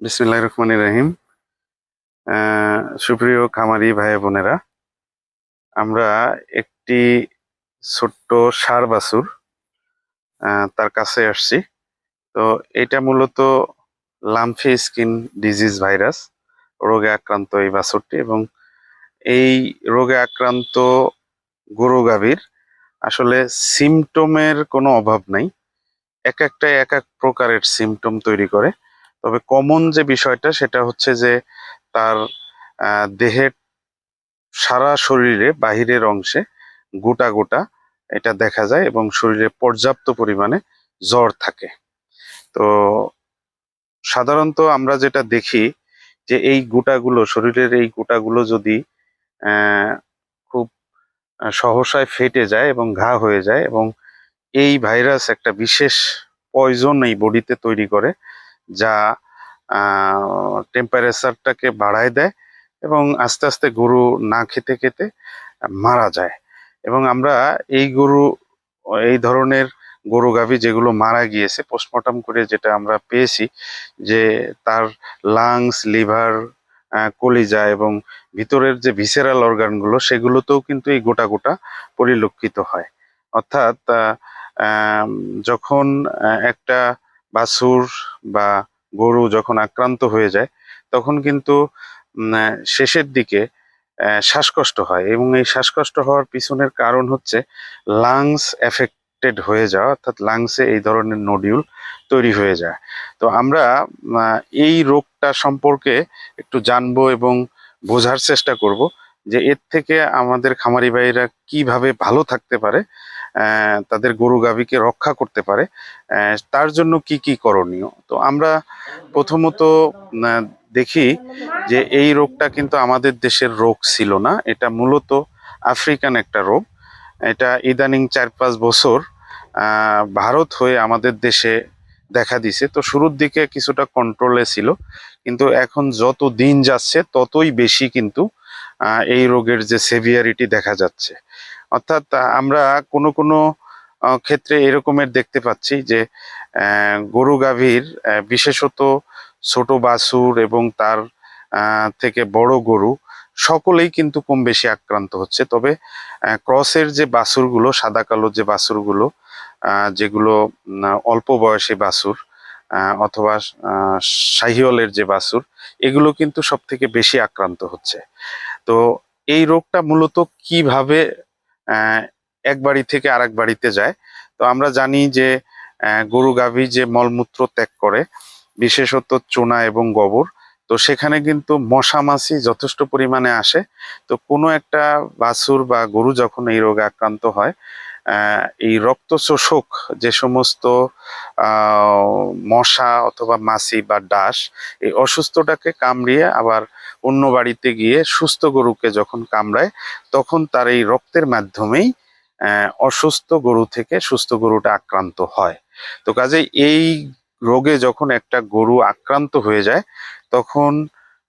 বিসমিল্লাহ রহমান রহিম। সুপ্রিয় খামারি ভাই বোনেরা, আমরা একটি ছোট্ট সার বাছুর তার কাছে আসছি। তো এটা মূলত লামফি স্কিন ডিজিজ ভাইরাস, রোগে আক্রান্ত এই বাছুরটি এবং এই রোগে আক্রান্ত গরু গাভীর আসলে সিমটমের কোনো অভাব নাই। এক একটা এক এক প্রকারের সিমটম তৈরি করে। তবে কমন যে বিষয়টা সেটা হচ্ছে যে তার দেহের সারা শরীরে বাহিরের অংশে গোটা গোটা এটা দেখা যায় এবং শরীরে পর্যাপ্ত পরিমাণে জ্বর থাকে। তো সাধারণত আমরা যেটা দেখি যে এই গোটাগুলো, শরীরের এই গোটাগুলো যদি খুব সহসায় ফেটে যায় এবং ঘা হয়ে যায় এবং এই ভাইরাস একটা বিশেষ পয়জন এই বডিতে তৈরি করে যা টেম্পারেচারটাকে বাড়ায় দেয় এবং আস্তে আস্তে গরু না খেতে খেতে মারা যায়। এবং আমরা এই গরু, এই ধরনের গরু গাভী যেগুলো মারা গিয়েছে পোস্টমর্টম করে যেটা আমরা পেয়েছি, যে তার লাংস লিভার কলিজা এবং ভিতরের যে ভিসেরাল অর্গানগুলো সেগুলোতেও কিন্তু এই গোটা গোটা পরিলক্ষিত হয়। অর্থাৎ যখন একটা বাছুর বা গরু যখন আক্রান্ত হয়ে যায়, তখন কিন্তু শেষের দিকে শ্বাসকষ্ট হয় এবং এই শ্বাসকষ্ট হওয়ার পিছনের কারণ হচ্ছে লাংস এফেক্টেড হয়ে যাওয়া, অর্থাৎ লাংসে এই ধরনের নডিউল তৈরি হয়ে যায়। তো আমরা এই রোগটা সম্পর্কে একটু জানব এবং বোঝার চেষ্টা করব যে এর থেকে আমাদের খামারি ভাইরা কীভাবে ভালো থাকতে পারে তাদের গরু গাভীকে রক্ষা করতে পারে। তার জন্য কি কি করণীয়? তো আমরা প্রথমত দেখি যে এই রোগটা কিন্তু আমাদের দেশের রোগ ছিল না। এটা মূলত আফ্রিকান একটা রোগ। এটা ইদানিং চার পাঁচ বছর ভারত হয়ে আমাদের দেশে দেখা দিছে। তো শুরুর দিকে কিছুটা কন্ট্রোলে ছিল, কিন্তু এখন যত দিন যাচ্ছে, ততই বেশি কিন্তু এই রোগের যে সেভিয়ারিটি দেখা যাচ্ছে। অর্থাৎ আমরা কোনো কোনো ক্ষেত্রে এরকমের দেখতে পাচ্ছি যে গরু গাভীর বিশেষত ছোট বাছুর এবং তার থেকে বড় গরু সকলেই কিন্তু কম বেশি আক্রান্ত হচ্ছে। তবে ক্রসের যে বাছুরগুলো সাদা কালো যে বাছুরগুলো যেগুলো অল্প বয়সী বাছুর অথবা আহ, শাহিওয়ালের যে বাছুর এগুলো কিন্তু সব থেকে বেশি আক্রান্ত হচ্ছে। তো এই রোগটা মূলত কীভাবে এক বাড়ি থেকে আরেক বাড়িতে যায়। তো আমরা জানি যে গরু গাভী যে মলমূত্র ত্যাগ করে, বিশেষত চোনা এবং গোবর, তো সেখানে কিন্তু মশা মাছি যথেষ্ট পরিমাণে আসে। তো কোনো একটা বাছুর বা গরু যখন এই রোগে আক্রান্ত হয় এই রক্ত শোষক যে সমস্ত মশা অথবা মাছি বা ডাস এই অসুস্থটাকে কামড়িয়ে আবার অন্য বাড়িতে গিয়ে সুস্থ গরুকে যখন কামড়ায়, তখন তার এই রক্তের মাধ্যমেই অসুস্থ গরু থেকে সুস্থ গরুটা আক্রান্ত হয়। তো কাজেই এই রোগে যখন একটা গরু আক্রান্ত হয়ে যায়, তখন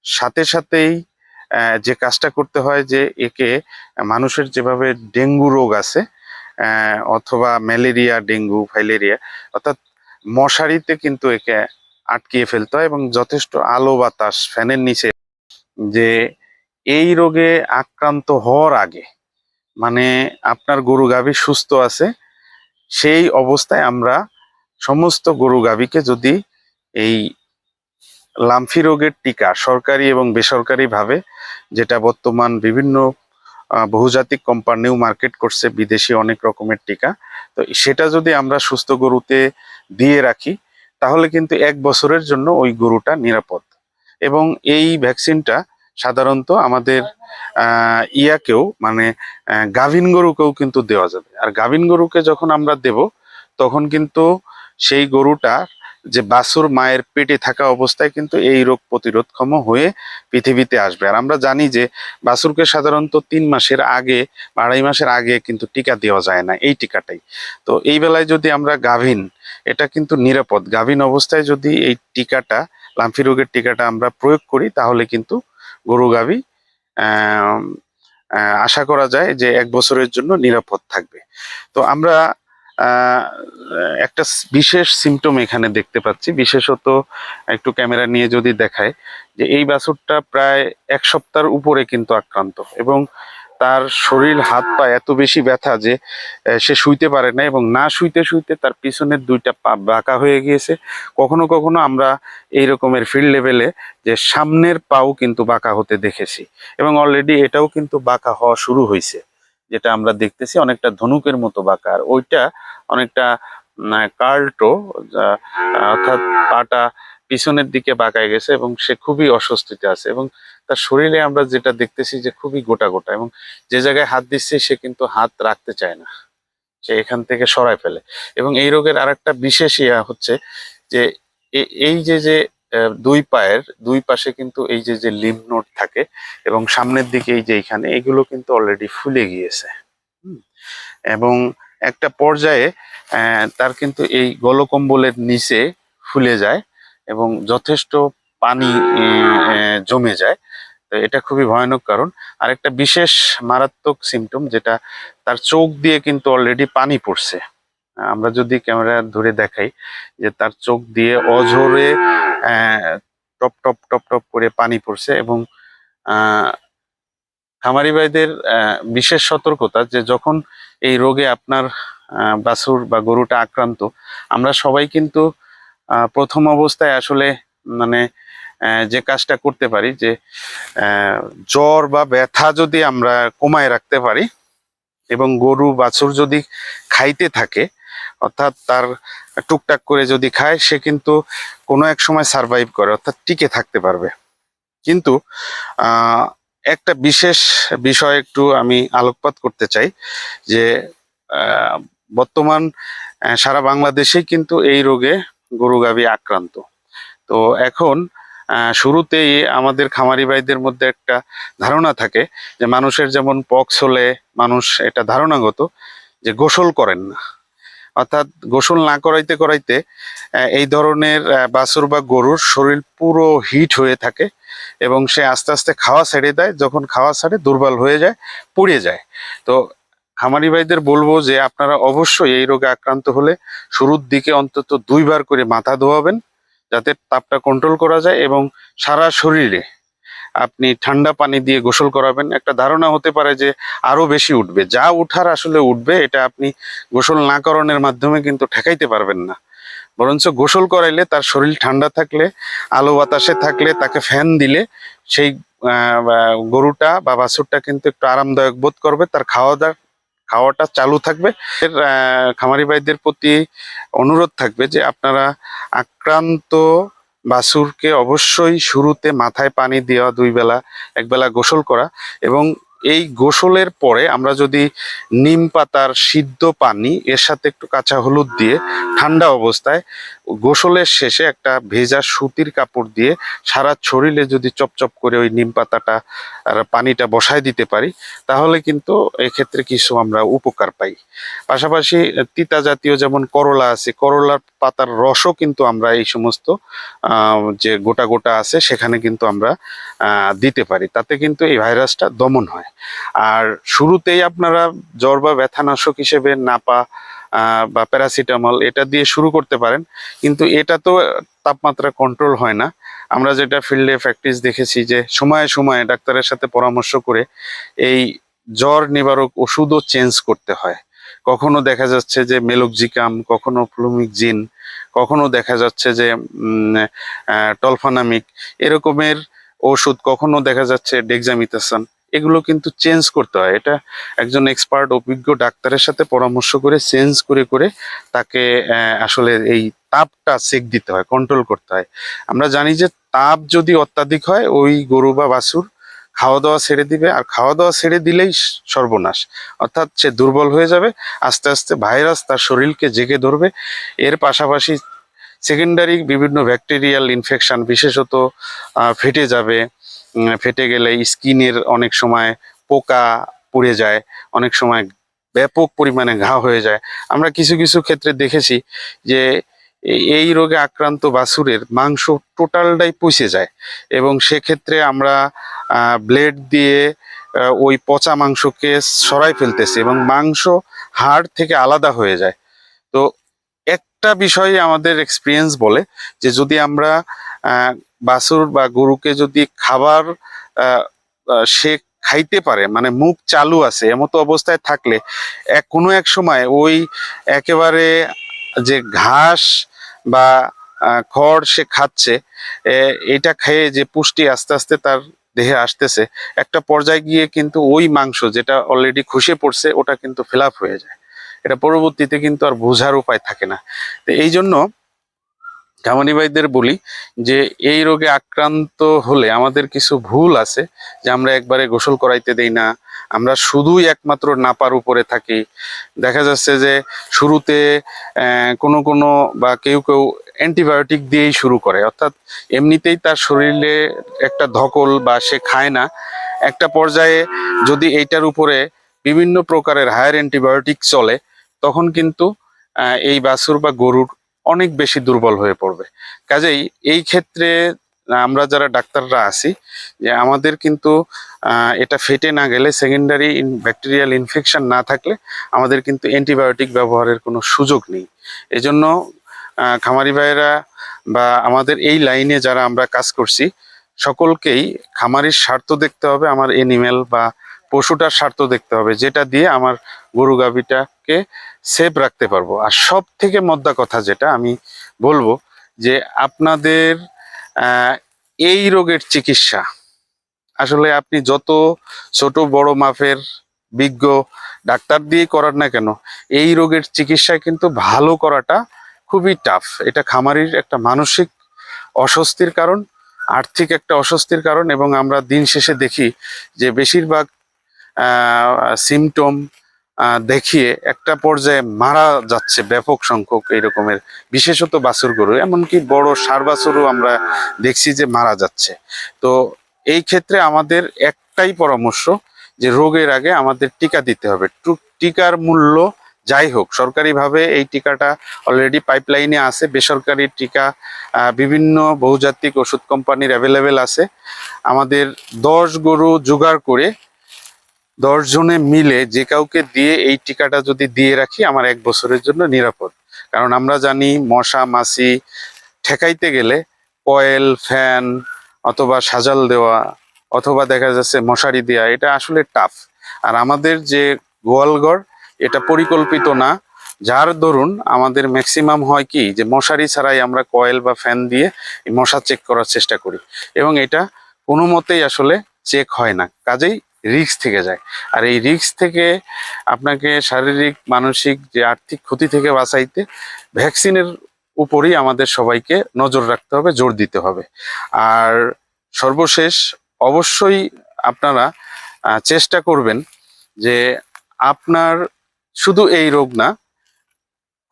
সাথে সাথেই যে কাজটা করতে হয় যে একে মানুষের যেভাবে ডেঙ্গু রোগ আছে অথবা ম্যালেরিয়া, ডেঙ্গু, ফাইলেরিয়া, অর্থাৎ মশারিতে কিন্তু একে আটকিয়ে ফেলতে হয় এবং যথেষ্ট আলো বাতাস ফ্যানের নিচে যে এই রোগে আক্রান্ত হওয়ার আগে মানে আপনার গরু গাভী সুস্থ আছে, সেই অবস্থায় আমরা সমস্ত গরু গাভীকে যদি এই লাম্ফি রোগের টিকা সরকারি এবং বেসরকারি ভাবে, যেটা বর্তমান বিভিন্ন বহুজাতিক কোম্পানিও মার্কেট করছে, বিদেশি অনেক রকমের টিকা, তো সেটা যদি আমরা সুস্থ গরুতে দিয়ে রাখি, তাহলে কিন্তু এক বছরের জন্য ওই গরুটা নিরাপদ। এবং এই ভ্যাকসিনটা সাধারণত আমাদের ইয়াকেও মানে গাভিন গরুকেও কিন্তু দেওয়া যাবে। আর গাভিন গরুকে যখন আমরা দেব, তখন কিন্তু সেই গরুটা যে বাছুর মায়ের পেটে থাকা অবস্থায় কিন্তু এই রোগ প্রতিরোধক্ষম হয়ে পৃথিবীতে আসবে। আর আমরা জানি যে বাছুরকে সাধারণত তিন মাসের আগে আড়াই মাসের আগে কিন্তু টিকা দেওয়া যায় না, এই টিকাটাই। তো এই বেলায় যদি আমরা গাভিন, এটা কিন্তু নিরাপদ। গাভিন অবস্থায় যদি এই টিকাটা লাম্ফি রোগের টিকাটা আমরা প্রয়োগ করি, তাহলে কিন্তু গরু গাভী আশা করা যায় যে এক বছরের জন্য নিরাপদ থাকবে। তো আমরা একটা বিশেষ সিমটম এখানে দেখতে পাচ্ছি। বিশেষত একটু ক্যামেরা নিয়ে যদি দেখায় যে এই বাছুরটা প্রায় এক সপ্তাহের উপরে কিন্তু আক্রান্ত এবং তার শরীর, হাত পা এত বেশি ব্যথা যে সে শুইতে পারে না এবং না শুইতে শুইতে তার পিছনের দুইটা পা বাঁকা হয়ে গিয়েছে। কখনো কখনো আমরা এই রকমের ফিল্ড লেভেলে যে সামনের পাও কিন্তু বাঁকা হতে দেখেছি এবং অলরেডি এটাও কিন্তু বাঁকা হওয়া শুরু হয়েছে, যেটা আমরা দেখতেছি অনেকটা ধনুকের মতো বাঁকা। আর ওইটা অনেকটা কার্লটো অর্থাৎ পাটা পিছনের দিকে বাঁকায় গেছে এবং সে খুবই অস্বস্তিতে আছে এবং তার শরীরে আমরা যেটা দেখতেছি যে খুবই গোটা গোটা এবং যে জায়গায় হাত দিচ্ছে সে কিন্তু হাত রাখতে চায় না সে এখান থেকে সরায় ফেলে এবং এই রোগের আর একটা বিশেষ ইয়া হচ্ছে যে এই যে যে দুই পায়ের, দুই পাশে কিন্তু এই যে যে লিম নোট থাকে এবং সামনের দিকে এই যে এইখানে এগুলো কিন্তু অলরেডি ফুলে গিয়েছে। এবং একটা পর্যায়ে তার কিন্তু এই গলকম্বলের নিচে ফুলে যায় এবং যথেষ্ট পানি জমে যায়। তো এটা খুবই ভয়ানক কারণ। আর একটা বিশেষ মারাত্মক সিমটম যেটা তার চোখ দিয়ে কিন্তু অলরেডি পানি পড়ছে। আমরা যদি ক্যামেরা ধরে দেখাই যে তার চোখ দিয়ে অঝরে টপ টপ টপ টপ করে পানি পড়ছে এবং খামারি ভাইদের বিশেষ সতর্কতা যে যখন এই রোগে আপনার বাছুর বা গরুটা আক্রান্ত, আমরা সবাই কিন্তু প্রথম অবস্থায় আসলে মানে যে কাজটা করতে পারি, যে জ্বর বা ব্যথা যদি আমরা কমায় রাখতে পারি এবং গরু বাছুর যদি খাইতে থাকে, অর্থাৎ তার টুকটাক করে যদি খায়, সে কিন্তু কোনো এক সময় সারভাইভ করে, অর্থাৎ টিকে থাকতে পারবে। কিন্তু একটা বিশেষ বিষয় একটু আমি আলোকপাত করতে চাই, যে বর্তমান সারা বাংলাদেশেই কিন্তু এই রোগে গরু গাভী আক্রান্ত। তো এখন শুরুতেই আমাদের খামারি ভাইদের মধ্যে একটা ধারণা থাকে যে মানুষের যেমন পক্স হলে মানুষ এটা ধারণাগত যে গোসল করেন না। অর্থাৎ গোসল না করাইতে করাইতে এই ধরনের বাছুর বা গরুর শরীর পুরো হিট হয়ে থাকে এবং সে আস্তে আস্তে খাওয়া ছেড়ে দেয়। যখন খাওয়া ছাড়ে, দুর্বল হয়ে যায়, পুড়ে যায়। তো খামারি ভাইদের বলব যে আপনারা অবশ্যই এই রোগে আক্রান্ত হলে শুরুর দিকে অন্তত দুইবার করে মাথা ধোয়াবেন, যাতে তাপটা কন্ট্রোল করা যায় এবং সারা শরীরে আপনি ঠান্ডা পানি দিয়ে গোসল করাবেন। একটা ধারণা হতে পারে যে আরও বেশি উঠবে। যা উঠার আসলে উঠবে, এটা আপনি গোসল না করানোর মাধ্যমে কিন্তু ঠেকাইতে পারবেন না। বরঞ্চ গোসল করাইলে তার শরীর ঠান্ডা থাকলে, আলো বাতাসে থাকলে, তাকে ফ্যান দিলে সেই গরুটা বা বাছুরটা কিন্তু একটু আরামদায়ক বোধ করবে, তার খাওয়া দাওয়া খাওয়াটা চালু থাকবে। এর খামারি ভাইদের প্রতি অনুরোধ থাকবে যে আপনারা আক্রান্ত বাসুরকে অবশ্যই শুরুতে মাথায় পানি দেওয়া, দুই বেলা একবেলা গোসল করা এবং এই গোসলের পরে আমরা যদি নিম পাতার সিদ্ধ পানি, এর সাথে একটু কাঁচা হলুদ দিয়ে ঠান্ডা অবস্থায় গোসলের শেষে একটা ভেজা সুতির কাপড় দিয়ে সারা শরীরে যদি চপচপ করে ওই নিম পাতাটা আর পানিটা বসায় দিতে পারি, তাহলে কিন্তু এক্ষেত্রে কিছু আমরা উপকার পাই। পাশাপাশি তিতা জাতীয় যেমন করলা আছে, করলার পাতার রসও কিন্তু আমরা এই সমস্ত যে গোটা গোটা আছে সেখানে কিন্তু আমরা দিতে পারি। তাতে কিন্তু এই ভাইরাসটা দমন হয়। আর শুরুতেই আপনারা জ্বর বা ব্যথানাশক হিসেবে নাপা বা প্যারাসিটামল, এটা দিয়ে শুরু করতে পারেন। কিন্তু এটা তো তাপমাত্রা কন্ট্রোল হয় না। আমরা যেটা ফিল্ডে প্র্যাকটিস দেখেছি যে সময়ে সময়ে ডাক্তারের সাথে পরামর্শ করে এই জ্বর নিবারক ওষুধও চেঞ্জ করতে হয়। কখনো দেখা যাচ্ছে যে মেলোকজিকাম কখনো ফ্লুমিকজিন কখনো দেখা যাচ্ছে যে টলফানামিক এরকমের ওষুধ, কখনো দেখা যাচ্ছে ডেক্সামিথাসন এগুলো কিন্তু চেঞ্জ করতে হয়। এটা একজন এক্সপার্ট অভিজ্ঞ ডাক্তারের সাথে পরামর্শ করে চেঞ্জ করে করে তাকে আসলে এই তাপটা চেক দিতে হয় কন্ট্রোল করতে হয়। আমরা জানি যে তাপ যদি অত্যাধিক হয়, ওই গরু বা বাছুর খাওয়া দাওয়া ছেড়ে দিবে, আর খাওয়া দাওয়া ছেড়ে দিলেই সর্বনাশ। অর্থাৎ সে দুর্বল হয়ে যাবে, আস্তে আস্তে ভাইরাস তার শরীরকে জেগে ধরবে। এর পাশাপাশি সেকেন্ডারি বিভিন্ন ব্যাকটেরিয়াল ইনফেকশান বিশেষত ফেটে যাবে। ফেটে গেলে স্কিনের অনেক সময় পোকা পুড়ে যায়, অনেক সময় ব্যাপক পরিমাণে ঘা হয়ে যায়। আমরা কিছু কিছু ক্ষেত্রে দেখেছি যে এই- রোগে আক্রান্ত বাছুরের মাংস টোটালটাই পচে যায় এবং সেক্ষেত্রে আমরা ব্লেড দিয়ে ওই পচা মাংসকে সরাই ফেলতেছি এবং মাংস হাড় থেকে আলাদা হয়ে যায়। তো একটা বিষয় আমাদের এক্সপিরিয়েন্স বলে যে যদি আমরা বাছুর বা গরুকে যদি খাবার সে খাইতে পারে মানে মুখ চালু আছে, এমতো অবস্থায় থাকলে, এক, কোনো এক সময় ওই একেবারে যে ঘাস বা খড় সে খাচ্ছে এটা খেয়ে যে পুষ্টি আস্তে আস্তে তার দেহে আসতেছে, একটা পর্যায়ে গিয়ে কিন্তু ওই মাংস যেটা অলরেডি খসে পড়ছে, ওটা কিন্তু ফিল হয়ে যায়। এটা পরবর্তীতে কিন্তু আর বোঝার উপায় থাকে না। তো এই জন্য কামানি ভাইদের বলি যে, এই রোগে আক্রান্ত হলে আমাদের কিছু ভুল আছে যে আমরা একবারে গোসল করাইতে দেই না, আমরা শুধুই একমাত্র নাপার উপরে থাকি। দেখা যাচ্ছে যে, শুরুতে কোনো কোনো বা কেউ কেউ অ্যান্টিবায়োটিক দিয়েই শুরু করে। অর্থাৎ এমনিতেই তার শরীরে একটা ধকল বা সে খায় না। একটা পর্যায়ে যদি এইটার উপরে বিভিন্ন প্রকারের হায়ার অ্যান্টিবায়োটিক চলে তখন কিন্তু এই বাছুর বা গরুর অনেক বেশি দুর্বল হয়ে পড়বে। কাজেই এই ক্ষেত্রে আমরা যারা ডাক্তাররা আছি, যে আমাদের কিন্তু এটা ফেটে না গেলে সেকেন্ডারি ব্যাকটেরিয়াল ইনফেকশন না থাকলে আমাদের কিন্তু অ্যান্টিবায়োটিক ব্যবহারের কোনো সুযোগ নেই। এজন্য খামারি ভাইয়েরা বা আমাদের এই লাইনে যারা আমরা কাজ করছি, সকলকেই খামারির স্বার্থ দেখতে হবে, আমার এনিম্যাল বা পশুটার স্বার্থ দেখতে হবে, যেটা দিয়ে আমার গরু গাভীটাকে সেভ রাখতে পারব। আর সব থেকে মদ্দা কথা যেটা আমি বলব যে আপনাদের এই রোগের চিকিৎসা। আসলে আপনি যত ছোট বড় মাপের বিজ্ঞ ডাক্তার দিয়ে করার না কেন, এই রোগের চিকিৎসা কিন্তু ভালো করাটা খুবই টাফ এটা খামারির একটা মানসিক অস্বস্তির কারণ, আর্থিক একটা অস্বস্তির কারণ এবং আমরা দিন শেষে দেখি যে বেশিরভাগ সিমটম দেখিয়ে একটা পর্যায়ে মারা যাচ্ছে ব্যাপক সংখ্যক এই রকমের বিশেষত বাছুর গরু। এমনকি বড় সার বাছুরও আমরা দেখছি যে মারা যাচ্ছে। তো এই ক্ষেত্রে আমাদের একটাই পরামর্শ যে রোগের আগে আমাদের টিকা দিতে হবে। টিকার মূল্য যাই হোক, সরকারিভাবে এই টিকাটা অলরেডি পাইপলাইনে আছে, বেসরকারি টিকা বিভিন্ন বহুজাতিক ওষুধ কোম্পানির অ্যাভেলেবেল আছে। আমাদের দশ গরু জোগাড় করে দশ জনে মিলে যে কাউকে দিয়ে এই টিকাটা যদি দিয়ে রাখি, আমার এক বছরের জন্য নিরাপদ। কারণ আমরা জানি মশা, মাছি ঠেকাইতে গেলে কয়েল, ফ্যান অথবা সাজাল দেওয়া অথবা দেখা যাচ্ছে মশারি দেওয়া এটা আসলে টাফ আর আমাদের যে গোয়ালঘর এটা পরিকল্পিত না। যার দরুন আমাদের ম্যাক্সিমাম হয় কি, যে মশারি ছাড়াই আমরা কয়েল বা ফ্যান দিয়ে মশা চেক করার চেষ্টা করি। এবং এটা কোনো মতেই আসলে চেক হয় না। কাজেই রিস্ক থেকে যায়। আর এই রিস্ক থেকে আপনাকে শারীরিক, মানসিক যে আর্থিক ক্ষতি থেকে বাঁচাইতে ভ্যাকসিনের উপরই আমাদের সবাইকে নজর রাখতে হবে, জোর দিতে হবে। আর সর্বশেষ অবশ্যই আপনারা চেষ্টা করবেন যে আপনার শুধু এই রোগ না,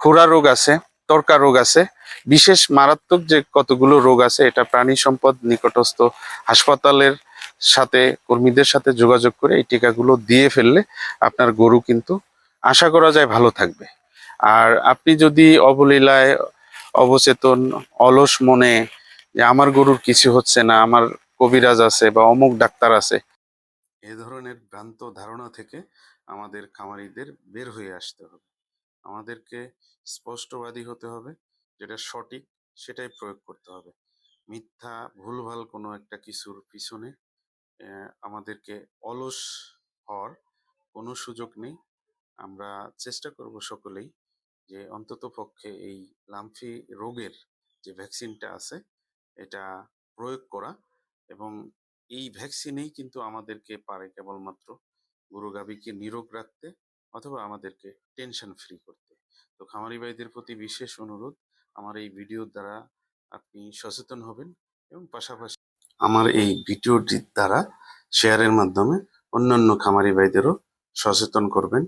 খুরা রোগ আছে, তর্কা রোগ আছে, বিশেষ মারাত্মক যে কতগুলো রোগ আছে, এটা প্রাণী সম্পদ নিকটস্থ হাসপাতালের সাথে, কর্মীদের সাথে যোগাযোগ করে এই টিকাগুলো দিয়ে ফেললে আপনার গরু কিন্তু আশা করা যায় ভালো থাকবে। আর আপনি যদি অবলীলায় অবচেতন, অলস মনে যে আমার গরুর কিছু হচ্ছে না, আমার কবিরাজ আছে বা অমুক ডাক্তার আছে, এ ধরনের ভ্রান্ত ধারণা থেকে আমাদের খামারিদের বের হয়ে আসতে হবে। আমাদেরকে স্পষ্টবাদী হতে হবে, যেটা সঠিক সেটাই প্রয়োগ করতে হবে। মিথ্যা, ভুলভাল কোনো একটা কিছুর পিছনে আমাদেরকে অলস হওয়ার কোনো সুযোগ নেই। আমরা চেষ্টা করব সকলেই যে অন্তত পক্ষে এই লাম্ফি রোগের যে ভ্যাকসিনটা আছে, এটা প্রয়োগ করা এবং এই ভ্যাকসিনেই কিন্তু আমাদেরকে পারে কেবলমাত্র গরু গাভীকে নিরোগ রাখতে অথবা আমাদেরকে টেনশন ফ্রি করতে। তো খামারি ভাইদের প্রতি বিশেষ অনুরোধ, আমার এই ভিডিওর দ্বারা আপনি সচেতন হবেন এবং পাশাপাশি আমার এই ভিডিওটির দ্বারা শেয়ারের মাধ্যমে অন্যান্য খামারি ভাইদেরও সচেতন করবেন।